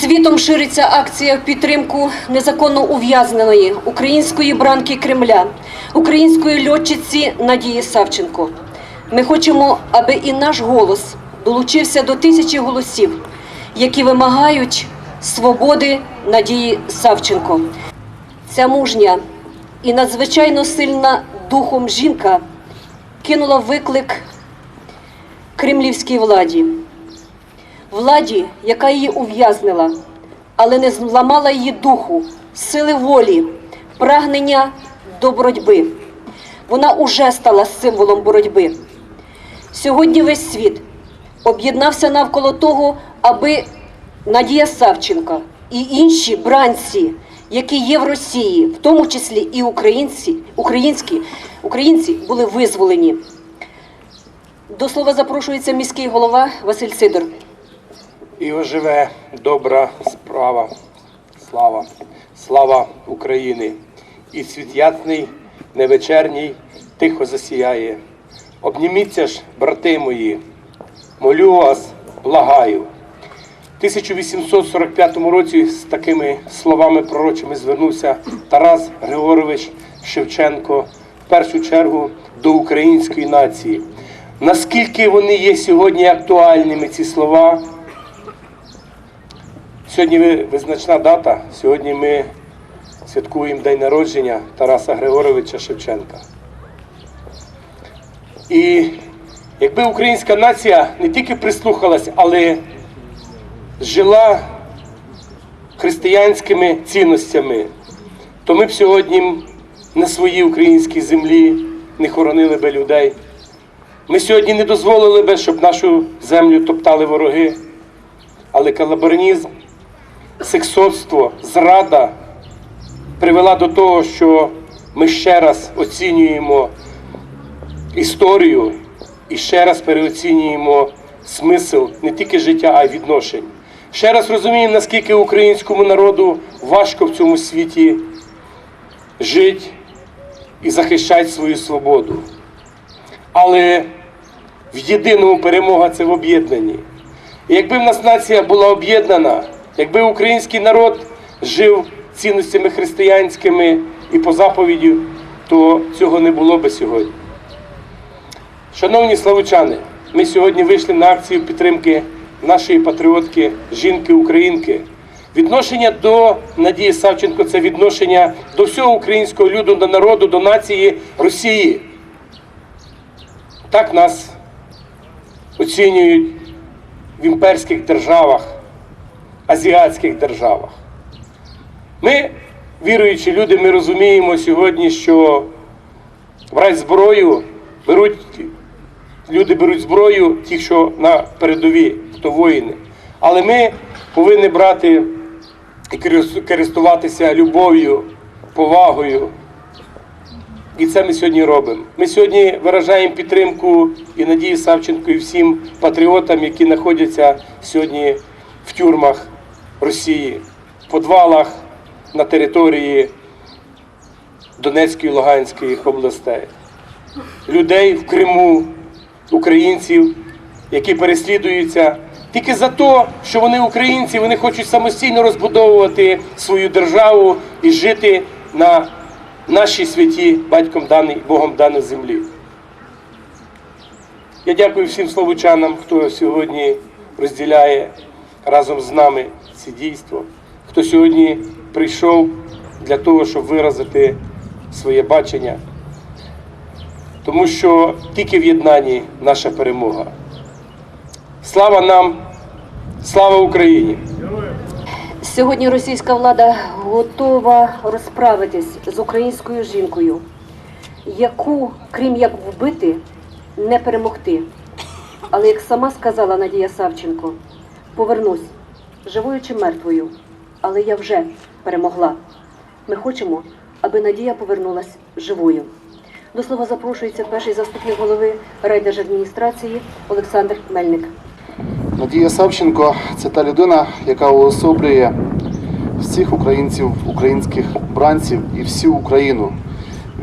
Світом шириться акція в підтримку незаконно ув'язненої української бранки Кремля, української льотчиці Надії Савченко. Ми хочемо, аби і наш голос долучився до тисячі голосів, які вимагають свободи Надії Савченко. Ця мужня і надзвичайно сильна духом жінка кинула виклик кремлівській владі владі, яка її ув'язнила, але не зламала її духу, сили волі, прагнення до боротьби. Вона уже стала символом боротьби. Сьогодні весь світ об'єднався навколо того, аби Надія Савченка і інші бранці, які є в Росії, в тому числі і українці, українські, українці були визволені. До слова запрошується міський голова Василь Сидор. І оживе добра справа, слава, слава України. І світ ясний, невечерній, тихо засіяє. Обніміться ж, брати мої, молю вас, благаю. В 1845 році з такими словами пророчими звернувся Тарас Григорович Шевченко в першу чергу до української нації. Наскільки вони є сьогодні актуальними, ці слова, Сьогодні визначна дата. Сьогодні ми святкуємо день народження Тараса Григоровича Шевченка. І якби українська нація не тільки прислухалась, але жила християнськими цінностями, то ми б сьогодні на своїй українській землі не хоронили би людей. Ми сьогодні не дозволили би, щоб нашу землю топтали вороги, але калабарнізм сексотство, зрада привела до того, що ми ще раз оцінюємо історію і ще раз переоцінюємо смисл не тільки життя, а й відношень. Ще раз розуміємо, наскільки українському народу важко в цьому світі жити і захищати свою свободу. Але в єдиному перемога це в об'єднанні. І якби в нас нація була об'єднана, якби український народ жив цінностями християнськими і по заповіді, то цього не було би сьогодні. Шановні славучани, ми сьогодні вийшли на акцію підтримки нашої патріотки, жінки-українки. Відношення до Надії Савченко це відношення до всього українського люду, до народу, до нації Росії. Так нас оцінюють в імперських державах, азіатських державах. Ми, віруючі люди, ми розуміємо сьогодні, що брати зброю беруть, люди беруть зброю, ті, що на передові, хто воїни. Але ми повинні брати і користуватися любов'ю, повагою. І це ми сьогодні робимо. Ми сьогодні виражаємо підтримку і Надії Савченко, і всім патріотам, які знаходяться сьогодні в тюрмах Росії, в подвалах на території Донецької і Луганської областей. Людей в Криму, українців, які переслідуються тільки за те, що вони українці, вони хочуть самостійно розбудовувати свою державу і жити на нашій святі батьком даній Богом даній землі. Я дякую всім словучанам, хто сьогодні розділяє разом з нами це дійство, хто сьогодні прийшов для того, щоб виразити своє бачення. Тому що тільки в єднанні наша перемога. Слава нам, слава Україні! Сьогодні російська влада готова розправитись з українською жінкою, яку, крім як вбити, не перемогти. Але як сама сказала Надія Савченко, повернусь живою чи мертвою, але я вже перемогла. Ми хочемо, аби Надія повернулась живою. До слова запрошується перший заступник голови райдержадміністрації Олександр Мельник. Надія Савченко це та людина, яка уособлює всіх українців, українських бранців і всю Україну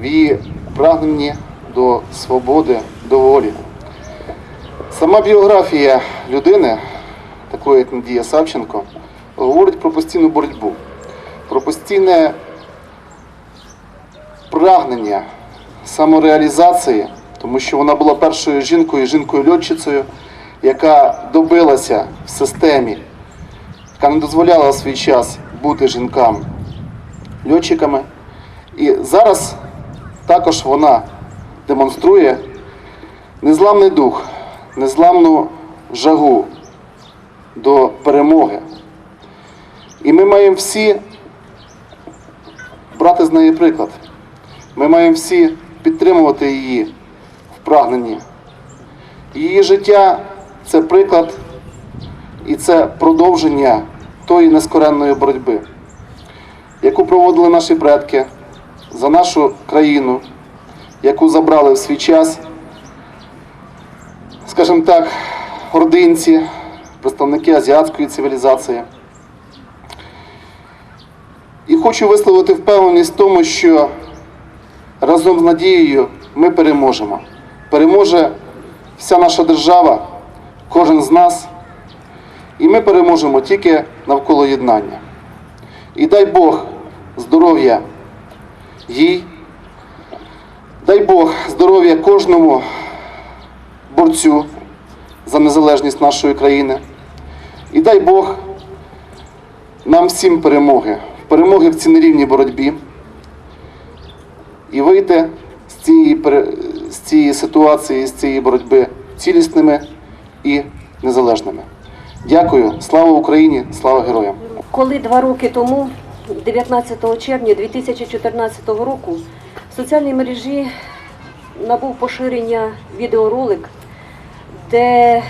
в її прагненні до свободи, до волі. Сама біографія людини, такої Надія Савченко, говорить про постійну боротьбу, про постійне прагнення самореалізації, тому що вона була першою жінкою, жінкою-льотчицею, яка добилася в системі, яка не дозволяла в свій час бути жінкам льотчиками. І зараз також вона демонструє незламний дух, незламну жагу до перемоги. І ми маємо всі брати з неї приклад. Ми маємо всі підтримувати її в прагненні. Її життя це приклад і це продовження тої нескоренної боротьби, яку проводили наші предки за нашу країну, яку забрали в свій час, скажімо так, ординці, представники азіатської цивілізації. І хочу висловити впевненість в тому, що разом з надією ми переможемо. Переможе вся наша держава, кожен з нас, і ми переможемо тільки навколо єднання. І дай Бог здоров'я їй, дай Бог здоров'я кожному борцю за незалежність нашої країни. І дай Бог нам всім перемоги, перемоги в цій нерівній боротьбі і вийти з цієї, з цієї ситуації, з цієї боротьби цілісними і незалежними. Дякую, слава Україні, слава героям! Коли два роки тому, 19 червня 2014 року, в соціальній мережі набув поширення відеоролик, де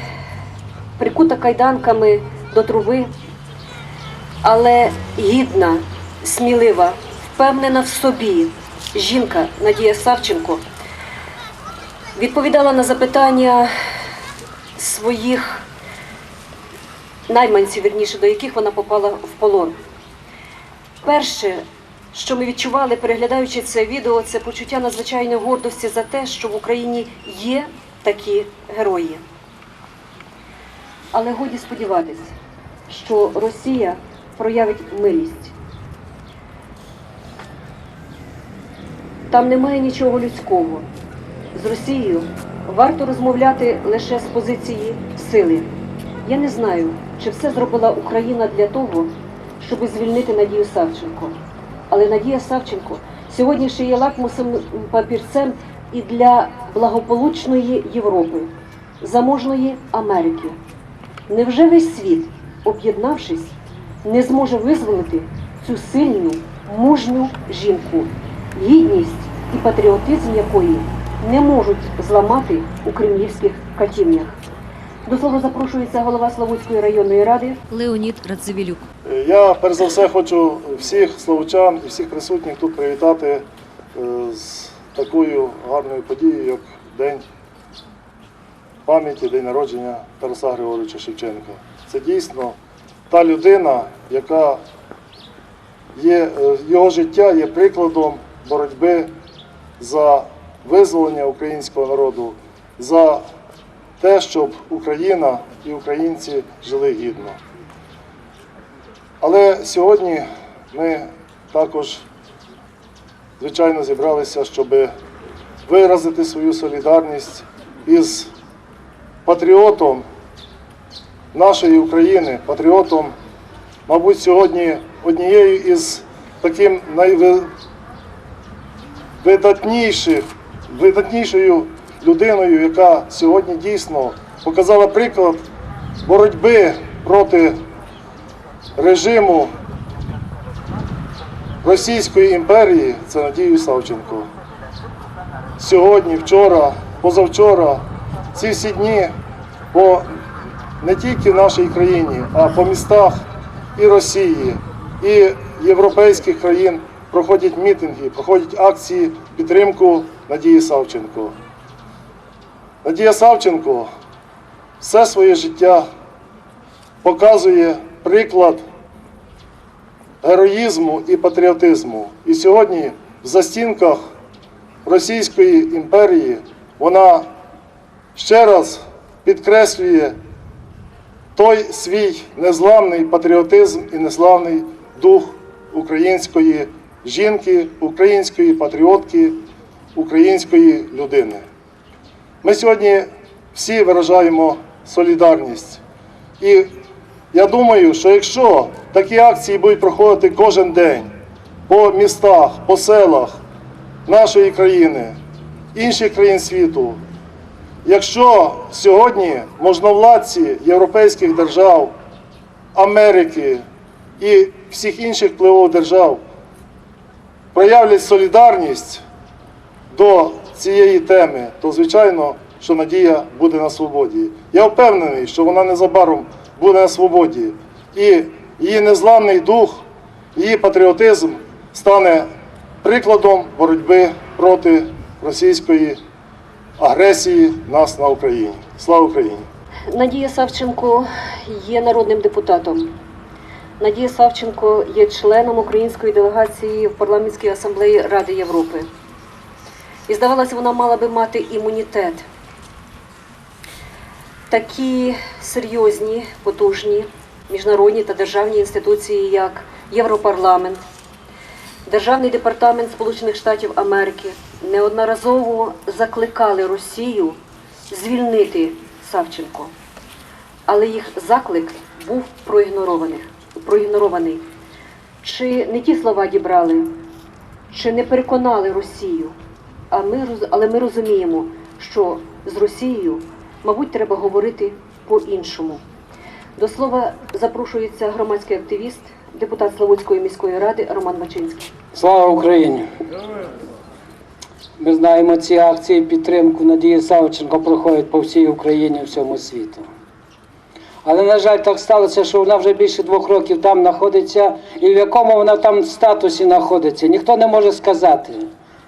прикута кайданками до труби, але гідна, смілива, впевнена в собі жінка Надія Савченко відповідала на запитання своїх найманців, вірніше, до яких вона попала в полон. Перше, що ми відчували, переглядаючи це відео, це почуття надзвичайної гордості за те, що в Україні є такі герої. Але годі сподіватися, що Росія проявить милість. Там немає нічого людського. З Росією варто розмовляти лише з позиції сили. Я не знаю, чи все зробила Україна для того, щоб звільнити Надію Савченко. Але Надія Савченко сьогодні ще є лакмусовим папірцем і для благополучної Європи, заможної Америки. Невже весь світ, об'єднавшись, не зможе визволити цю сильну, мужню жінку, гідність і патріотизм якої не можуть зламати у кремлівських катівнях? До слова запрошується голова Славутської районної ради Леонід Радзивілюк. Я перш за все хочу всіх словочан і всіх присутніх тут привітати е, з такою гарною подією, як День пам'яті, День народження Тараса Григоровича Шевченка. Це дійсно та людина, яка є, е, його життя є прикладом боротьби за визволення українського народу, за те, щоб Україна і українці жили гідно. Але сьогодні ми також, звичайно, зібралися, щоб виразити свою солідарність із патріотом нашої України, патріотом, мабуть, сьогодні однією із таким найвидатніших, видатнішою людиною, яка сьогодні дійсно показала приклад боротьби проти режиму Російської імперії це Надію Савченко. Сьогодні, вчора, позавчора, ці всі дні по не тільки нашій країні, а по містах і Росії, і європейських країн проходять мітинги, проходять акції підтримку Надії Савченко. Надія Савченко все своє життя показує приклад героїзму і патріотизму. І сьогодні в застінках Російської імперії вона ще раз підкреслює той свій незламний патріотизм і незламний дух української жінки, української патріотки, української людини. Ми сьогодні всі виражаємо солідарність. І я думаю, що якщо такі акції будуть проходити кожен день по містах, по селах нашої країни, інших країн світу, якщо сьогодні можновладці європейських держав, Америки і всіх інших впливових держав проявлять солідарність до цієї теми, то звичайно, що надія буде на свободі. Я впевнений, що вона незабаром буде на свободі, і її незламний дух, її патріотизм стане прикладом боротьби проти російської агресії нас на Україні. Слава Україні! Надія Савченко є народним депутатом. Надія Савченко є членом української делегації в парламентській асамблеї Ради Європи. І здавалося, вона мала би мати імунітет. Такі серйозні, потужні міжнародні та державні інституції, як Європарламент, Державний департамент Сполучених Штатів Америки неодноразово закликали Росію звільнити Савченко, але їх заклик був проігнорований. проігнорований. Чи не ті слова дібрали, чи не переконали Росію? А ми, але ми розуміємо, що з Росією, мабуть, треба говорити по-іншому. До слова запрошується громадський активіст, депутат Славутської міської ради Роман Мачинський. Слава Україні! Ми знаємо, ці акції підтримку Надії Савченко проходять по всій Україні, всьому світу. Але, на жаль, так сталося, що вона вже більше двох років там знаходиться, і в якому вона там статусі знаходиться, ніхто не може сказати.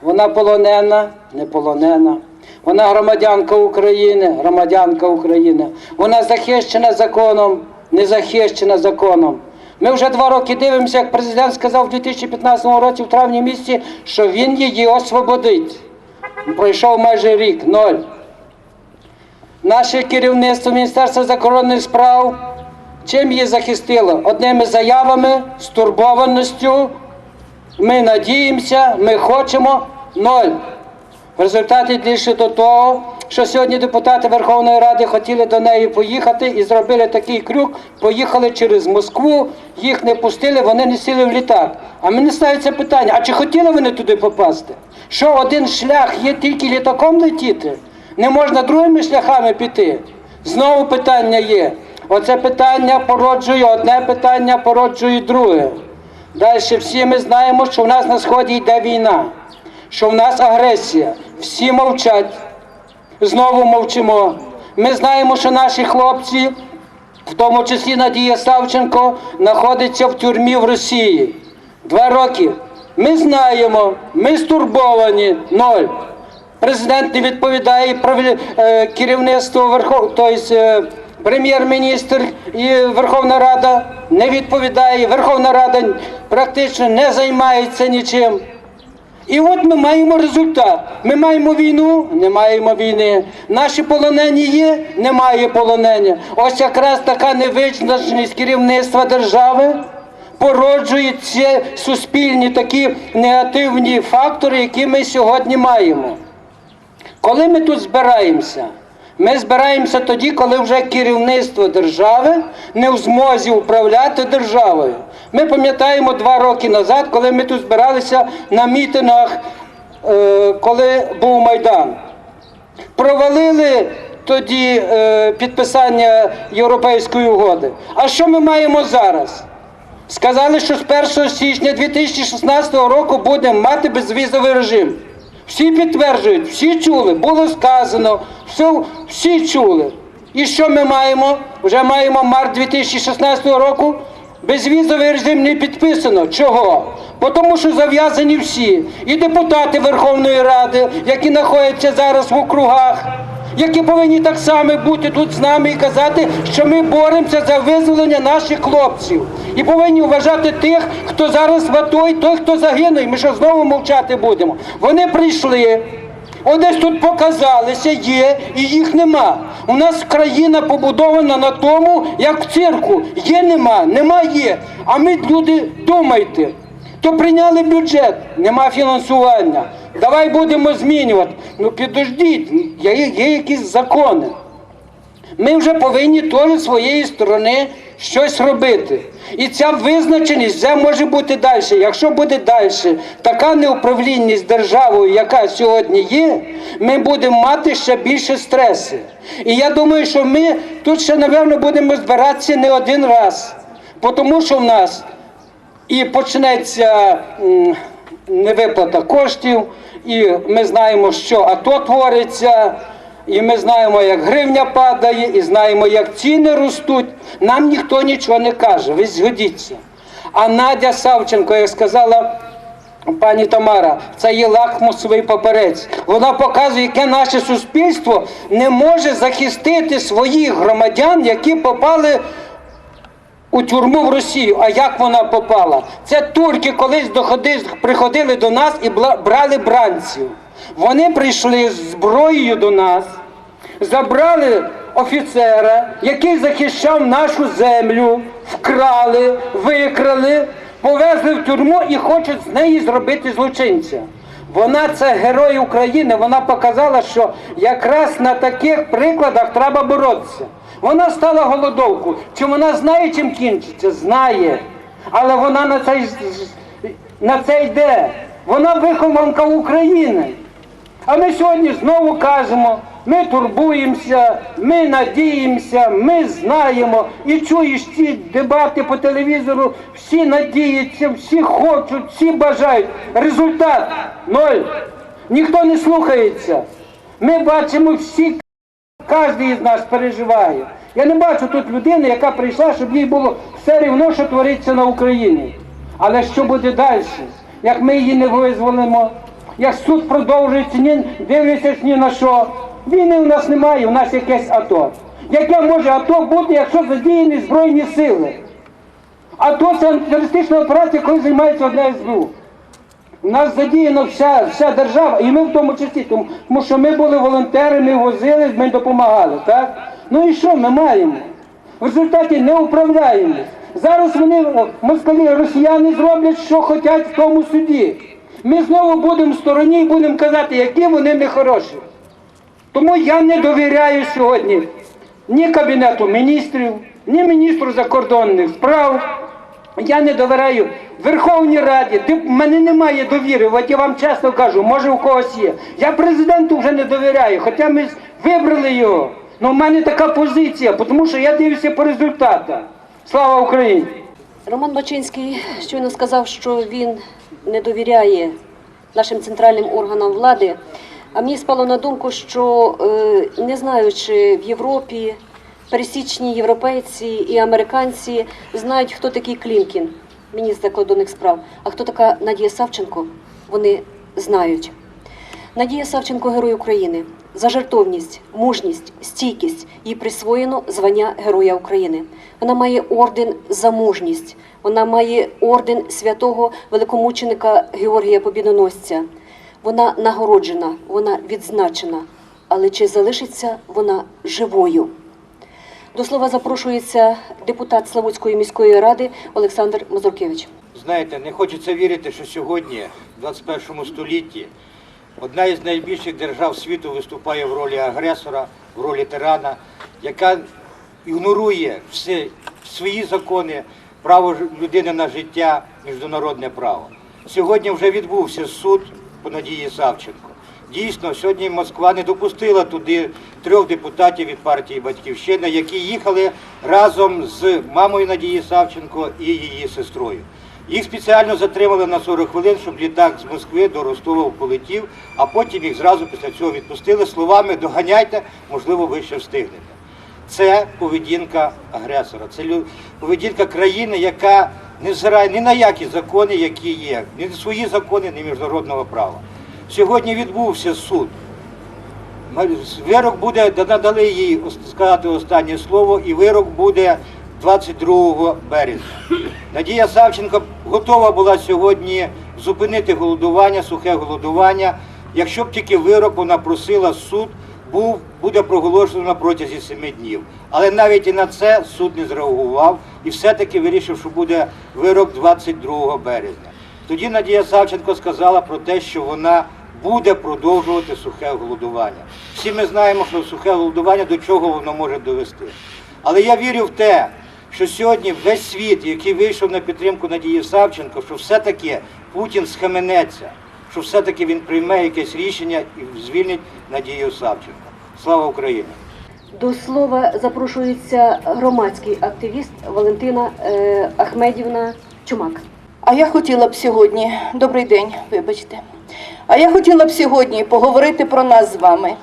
Вона полонена, не полонена. Вона громадянка України, громадянка України. Вона захищена законом, не захищена законом. Ми вже два роки дивимося, як президент сказав у 2015 році, в травні місяці, що він її освободить. Пройшов майже рік, ноль. Наше керівництво Міністерства закордонних справ чим її захистило? Одними заявами, стурбованістю. Ми надіємося, ми хочемо ноль. В результаті дійшли до того, що сьогодні депутати Верховної Ради хотіли до неї поїхати і зробили такий крюк, поїхали через Москву, їх не пустили, вони не сіли в літак. А мені ставиться питання: а чи хотіли вони туди попасти? Що один шлях є тільки літаком летіти? Не можна другими шляхами піти? Знову питання є. Оце питання породжує одне питання, породжує друге. Далі всі ми знаємо, що в нас на сході йде війна, що в нас агресія. Всі мовчать, знову мовчимо. Ми знаємо, що наші хлопці, в тому числі Надія Савченко, знаходиться в тюрмі в Росії. Два роки. Ми знаємо, ми стурбовані, ноль. Президент не відповідає е, керівництво Верхов... тобто, прем'єр-міністр і Верховна Рада не відповідає. Верховна Рада практично не займається нічим. І от ми маємо результат. Ми маємо війну, не маємо війни. Наші полонені є, немає полонення. Ось якраз така невизначеність керівництва держави породжує ці суспільні такі негативні фактори, які ми сьогодні маємо. Коли ми тут збираємося? Ми збираємося тоді, коли вже керівництво держави не в змозі управляти державою. Ми пам'ятаємо два роки назад, коли ми тут збиралися на мітингах, е, коли був Майдан. Провалили тоді е, підписання Європейської угоди. А що ми маємо зараз? Сказали, що з 1 січня 2016 року будемо мати безвізовий режим. Всі підтверджують, всі чули, було сказано, все, всі чули. І що ми маємо? Вже маємо март 2016 року. Безвізовий режим не підписано. Чого? Бо Тому що зав'язані всі. І депутати Верховної Ради, які знаходяться зараз в округах, які повинні так само бути тут з нами і казати, що ми боремося за визволення наших хлопців. І повинні вважати тих, хто зараз в АТО, і той, хто загинув. Ми що знову мовчати будемо. Вони прийшли. Одесь тут показалися, є і їх нема. У нас країна побудована на тому, як в цирку. Є, нема, нема, є. А ми, люди, думайте. То прийняли бюджет, нема фінансування. Давай будемо змінювати. Ну підождіть, є, є якісь закони. Ми вже повинні теж своєї сторони щось робити. І ця визначеність вже може бути далі. Якщо буде далі така неуправлінність державою, яка сьогодні є, ми будемо мати ще більше стреси. І я думаю, що ми тут ще, напевно, будемо збиратися не один раз. Тому що в нас і почнеться невиплата коштів, і ми знаємо, що АТО твориться, і ми знаємо, як гривня падає, і знаємо, як ціни ростуть. Нам ніхто нічого не каже, ви згодіться. А Надя Савченко, як сказала пані Тамара, це є лакмусовий паперець. Вона показує, яке наше суспільство не може захистити своїх громадян, які попали у тюрму в Росію. А як вона попала? Це турки колись доходи, приходили до нас і брали бранців. Вони прийшли з зброєю до нас, забрали офіцера, який захищав нашу землю, вкрали, викрали, повезли в тюрму і хочуть з неї зробити злочинця. Вона це герой України. Вона показала, що якраз на таких прикладах треба боротися. Вона стала голодовку. Чи вона знає, чим кінчиться? Знає. Але вона на це, на це йде. Вона вихованка України. А ми сьогодні знову кажемо, ми турбуємося, ми надіємося, ми знаємо. І чуєш ці дебати по телевізору, всі надіються, всі хочуть, всі бажають. Результат ноль. Ніхто не слухається. Ми бачимо всі, кожен із нас переживає. Я не бачу тут людини, яка прийшла, щоб їй було все рівно, що твориться на Україні. Але що буде далі? Як ми її не визволимо, як суд продовжується, ні дивлячись ні на що. Війни у нас немає, у нас якесь АТО. Яке може АТО бути, якщо задіяні Збройні сили? АТО це антитерористична операція, коли займається одне СБУ. У нас задіяна вся, вся держава, і ми в тому числі, тому, що ми були волонтери, ми возили, ми допомагали. Так? Ну і що ми маємо? В результаті не управляємо. Зараз вони, москалі, росіяни зроблять, що хочуть в тому суді. Ми знову будемо в стороні і будемо казати, які вони нехороші. Тому я не довіряю сьогодні ні Кабінету міністрів, ні міністру закордонних справ. Я не довіряю Верховній Раді. В мене немає довіри, от я вам чесно кажу, може у когось є. Я президенту вже не довіряю, хоча ми вибрали його. Ну в мене така позиція, тому що я дивлюся по результатах. Слава Україні! Роман Бачинський щойно сказав, що він не довіряє нашим центральним органам влади. А мені спало на думку, що е, не знаю, чи в Європі пересічні європейці і американці знають, хто такий Клімкін, міністр закордонних справ, а хто така Надія Савченко, вони знають. Надія Савченко Герой України. За жертовність, мужність, стійкість їй присвоєно звання Героя України. Вона має орден за мужність. Вона має орден святого великомученика Георгія Побідоносця. Вона нагороджена, вона відзначена. Але чи залишиться вона живою? До слова запрошується депутат Славутської міської ради Олександр Мазуркевич. Знаєте, не хочеться вірити, що сьогодні, в 21 столітті, одна із найбільших держав світу виступає в ролі агресора, в ролі тирана, яка ігнорує всі свої закони, право людини на життя, міжнародне право. Сьогодні вже відбувся суд по Надії Савченко. Дійсно, сьогодні Москва не допустила туди трьох депутатів від партії Батьківщина, які їхали разом з мамою Надії Савченко і її сестрою. Їх спеціально затримали на 40 хвилин, щоб літак з Москви до Ростова полетів, а потім їх зразу після цього відпустили словами доганяйте, можливо, ви ще встигнете. Це поведінка агресора, це поведінка країни, яка не взирає ні на які закони, які є, ні на свої закони, ні міжнародного права. Сьогодні відбувся суд. Вирок буде, надали їй сказати останнє слово, і вирок буде 22 березня. Надія Савченко готова була сьогодні зупинити голодування, сухе голодування, якщо б тільки вирок вона просила суд, був, буде проголошено на протязі семи днів. Але навіть і на це суд не зреагував і все-таки вирішив, що буде вирок 22 березня. Тоді Надія Савченко сказала про те, що вона буде продовжувати сухе голодування. Всі ми знаємо, що сухе голодування до чого воно може довести. Але я вірю в те, що сьогодні весь світ, який вийшов на підтримку Надії Савченко, що все-таки Путін схаменеться, що все-таки він прийме якесь рішення і звільнить Надію Савченко. Слава Україні! До слова запрошується громадський активіст Валентина е, Ахмедівна Чумак. А я хотіла б сьогодні, добрий день, вибачте. А я хотіла б сьогодні поговорити про нас з вами.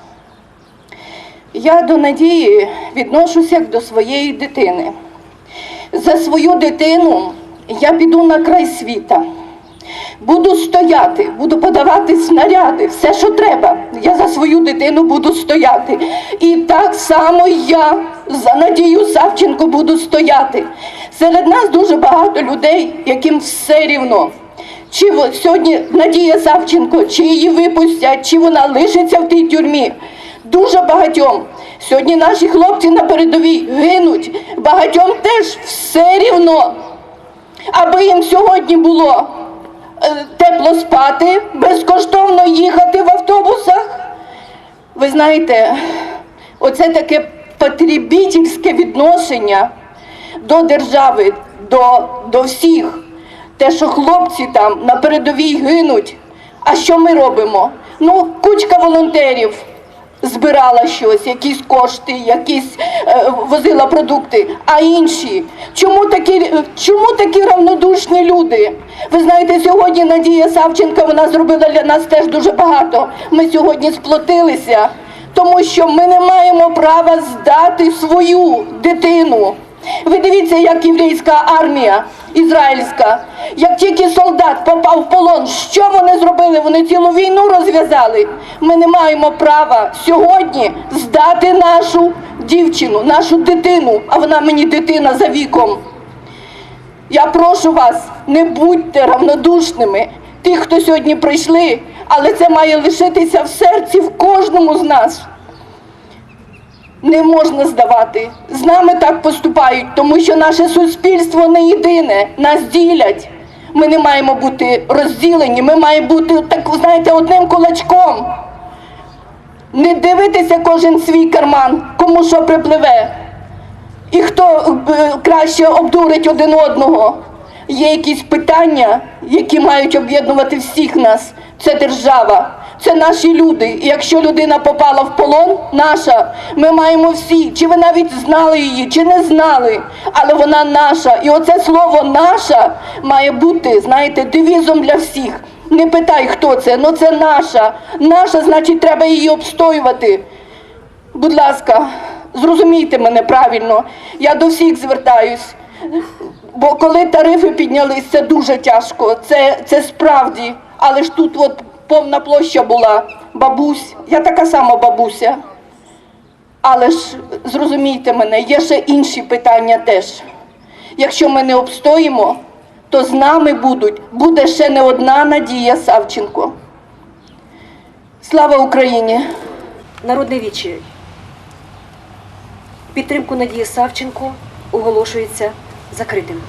Я до Надії відношуся як до своєї дитини. За свою дитину я піду на край світа. Буду стояти, буду подавати снаряди, все, що треба. Я за свою дитину буду стояти. І так само я за Надію Савченко буду стояти. Серед нас дуже багато людей, яким все рівно. Чи сьогодні Надія Савченко, чи її випустять, чи вона лишиться в тій тюрмі. Дуже багатьом. Сьогодні наші хлопці на передовій гинуть. Багатьом теж все рівно. Аби їм сьогодні було тепло спати, безкоштовно їхати в автобусах. Ви знаєте, оце таке потребітельське відношення до держави, до, до всіх. Те, що хлопці там на передовій гинуть. А що ми робимо? Ну, кучка волонтерів збирала щось, якісь кошти, якісь е, возила продукти. А інші? Чому такі, чому такі равнодушні люди? Ви знаєте, сьогодні Надія Савченка вона зробила для нас теж дуже багато. Ми сьогодні сплотилися, тому що ми не маємо права здати свою дитину. Ви дивіться, як єврейська армія ізраїльська, як тільки солдат попав в полон, що вони зробили? Вони цілу війну розв'язали. Ми не маємо права сьогодні здати нашу дівчину, нашу дитину, а вона мені дитина за віком. Я прошу вас, не будьте равнодушними. Ті, хто сьогодні прийшли, але це має лишитися в серці в кожному з нас. Не можна здавати. З нами так поступають, тому що наше суспільство не єдине, нас ділять. Ми не маємо бути розділені, ми маємо бути, так, знаєте, одним кулачком. Не дивитися кожен свій карман, кому що припливе. І хто е, краще обдурить один одного. Є якісь питання, які мають об'єднувати всіх нас. Це держава, це наші люди. І якщо людина попала в полон, наша, ми маємо всі, чи ви навіть знали її, чи не знали, але вона наша. І оце слово наша має бути, знаєте, девізом для всіх. Не питай, хто це, ну це наша. Наша, значить, треба її обстоювати. Будь ласка, зрозумійте мене правильно. Я до всіх звертаюсь. Бо коли тарифи піднялись, це дуже тяжко. Це, це справді. Але ж тут от повна площа була. Бабусь, я така сама бабуся. Але ж зрозумійте мене, є ще інші питання теж. Якщо ми не обстоїмо, то з нами будуть, буде ще не одна Надія Савченко. Слава Україні! Народне віче. Підтримку Надії Савченко оголошується закритим.